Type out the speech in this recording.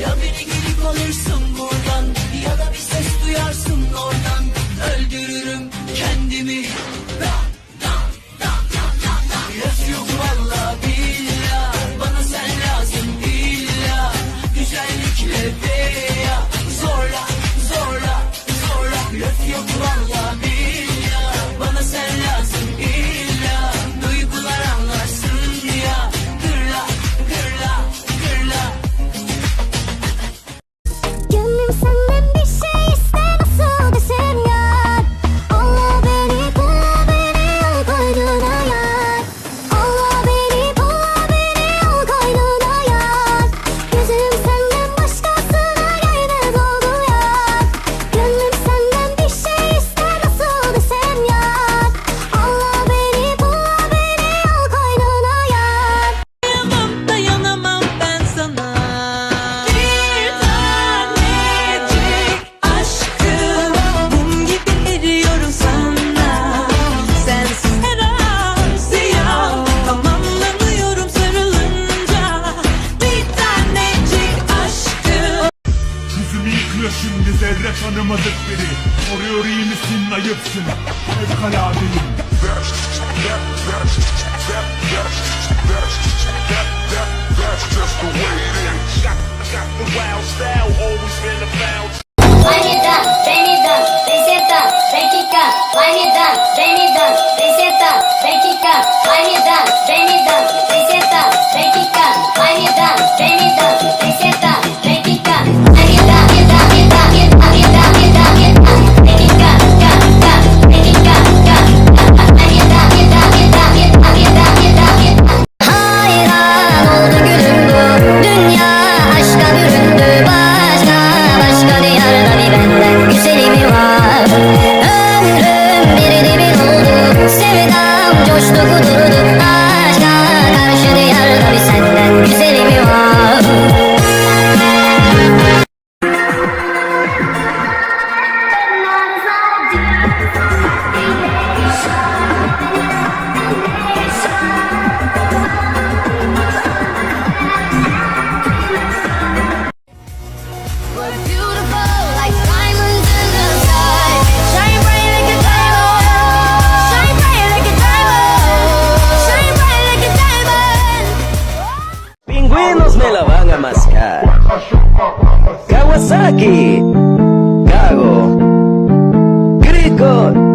Ya beni geri kalırsın burada Şimdi zerre tanımadık biri. Soruyor iyi misin ayıpsın. Fevkaladeyim. That's Kawasaki, Gago, Grigor.